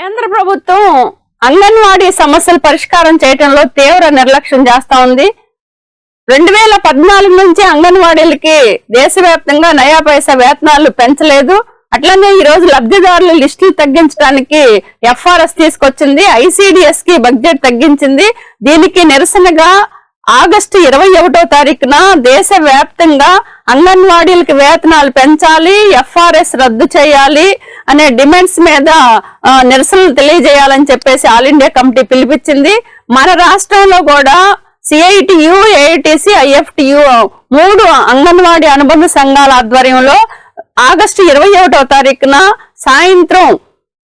కేంద్ర ప్రభుత్వం అంగన్వాడీ సమస్యల పరిష్కారం చేయడంలో తీవ్ర నిర్లక్ష్యం చేస్తా ఉంది. రెండు వేల పద్నాలుగు నుంచి అంగన్వాడీలకి దేశవ్యాప్తంగా నయా పైసా వేతనాలు పెంచలేదు. అట్లనే ఈ రోజు లబ్ధిదారుల లిస్టులు తగ్గించడానికి ఎఫ్ఆర్ఎస్ తీసుకొచ్చింది. ఐసిడిఎస్కి బడ్జెట్ తగ్గించింది. దీనికి నిరసనగా ఆగస్టు ఇరవై ఒకటో తారీఖున దేశ వ్యాప్తంగా అంగన్వాడీలకి వేతనాలు పెంచాలి ఎఫ్ఆర్ఎస్ రద్దు చేయాలి. అనే డిమాండ్స్ మీద నిరసనలు తెలియజేయాలని చెప్పేసి ఆల్ ఇండియా కమిటీ పిలిపించింది. మన రాష్ట్రంలో కూడా సిఐటియు ఏఐటిసి ఐఎఫ్టియు మూడు అంగన్వాడీ అనుబంధ సంఘాల ఆధ్వర్యంలో ఆగస్టు ఇరవై ఒకటో తారీఖున సాయంత్రం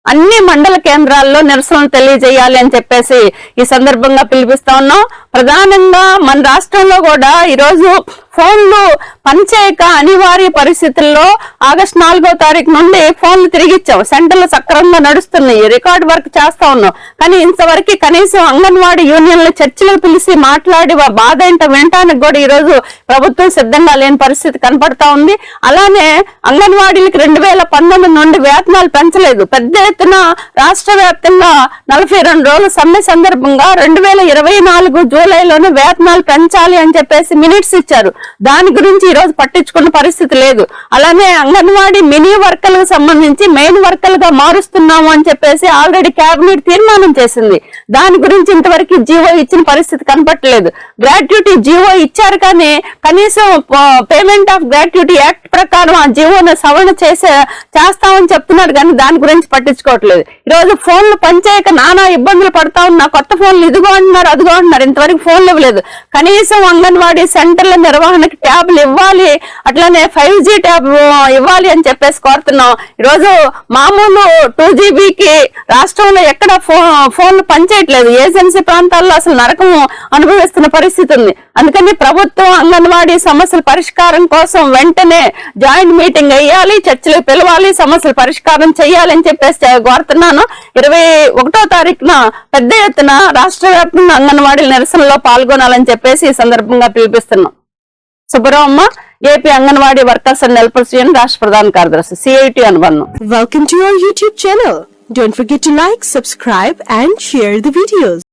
అన్ని మండల కేంద్రాల్లో నిరసనలు తెలియజేయాలి అని చెప్పేసి ఈ సందర్భంగా పిలిపిస్తా ఉన్నాం. ప్రధానంగా మన రాష్ట్రంలో కూడా ఈరోజు ఫోన్లు పనిచేయక అనివార్య పరిస్థితుల్లో ఆగస్టు నాలుగో తారీఖు నుండి ఫోన్లు తిరిగిచ్చాం సెంటర్లు సక్రమంగా నడుస్తున్నాయి. రికార్డ్ వర్క్ చేస్తా ఉన్నాం కానీ ఇంతవరకు కనీసం అంగన్వాడీ యూనియన్లు చర్చలకు పిలిచి మాట్లాడి వా- బాధ ఏంటో వినటానికి కూడా ఈరోజు ప్రభుత్వం సిద్ధంగా లేని పరిస్థితి కనపడతా ఉంది. అలానే అంగన్వాడీలకు రెండు వేల పంతొమ్మిది నుండి వేతనాలు పెంచలేదు. పెద్ద ఎత్తున రాష్ట్ర వ్యాప్తంగా నలభై రెండు రోజుల సమ్మె సందర్భంగా రెండు వేల ఇరవై నాలుగు కార్యాలయంలోనే వేతనాలు పెంచాలి అని చెప్పేసి మినిట్స్ ఇచ్చారు. దాని గురించి ఈ రోజు పట్టించుకున్న పరిస్థితి లేదు. అలానే అంగన్వాడీ మినీ వర్కర్లకు సంబంధించి మెయిన్ వర్కర్లుగా మారుస్తున్నాము అని చెప్పేసి ఆల్రెడీ కేబినెట్ తీర్మానం చేసింది. దాని గురించి ఇంతవరకు జీవో ఇచ్చిన పరిస్థితి కనపట్టలేదు గ్రాట్యుటీ జీవో ఇచ్చారు కానీ కనీసం పేమెంట్ ఆఫ్ గ్రాట్యుటీ యాక్ట్ ప్రకారం ఆ జీవోను సవరణ చేసే చేస్తామని చెప్తున్నారు కానీ దాని గురించి పట్టించుకోవట్లేదు. ఈ రోజు ఫోన్లు పనిచేయక నానా ఇబ్బందులు పడతా ఉన్నా కొత్త ఫోన్లు ఇదిగో అంటున్నారు అదిగో అంటున్నారు. ఇంతవరకు ఫోన్లు ఇవ్వలేదు. కనీసం అంగన్వాడీ సెంటర్ల నిర్వహణకి ట్యాబ్లు ఇవ్వాలి. అట్లానే ఫైవ్ జీ ట్యాబ్ ఇవ్వాలి అని చెప్పేసి కోరుతున్నాం. ఈరోజు మామూలు టూ జీబీకి రాష్ట్రంలో ఎక్కడ ఫోన్లు పనిచేయట్లేదు. ఏజెన్సీ ప్రాంతాల్లో అసలు నరకం అనుభవిస్తున్న పరిస్థితి ఉంది. అందుకని ప్రభుత్వం అంగన్వాడీ సమస్యల పరిష్కారం కోసం వెంటనే జాయింట్ మీటింగ్ వేయాలి చర్చలు పిలవాలి సమస్యల పరిష్కారం చేయాలి అని చెప్పేసి కోరుతున్నాను. ఇరవై ఒకటో తారీఖున పెద్ద ఎత్తున రాష్ట్ర వ్యాప్తంగా అంగన్వాడీ నిరసనలో పాల్గొనాలని చెప్పేసి ఈ సందర్భంగా పిలిపిస్తున్నాం. Subbaramamma AP Anganwadi workers and helpers union రాష్ట్ర ప్రధాన కార్యదర్శి సిఐటి అనుబంధం. Welcome to our YouTube channel don't forget to like subscribe and share the videos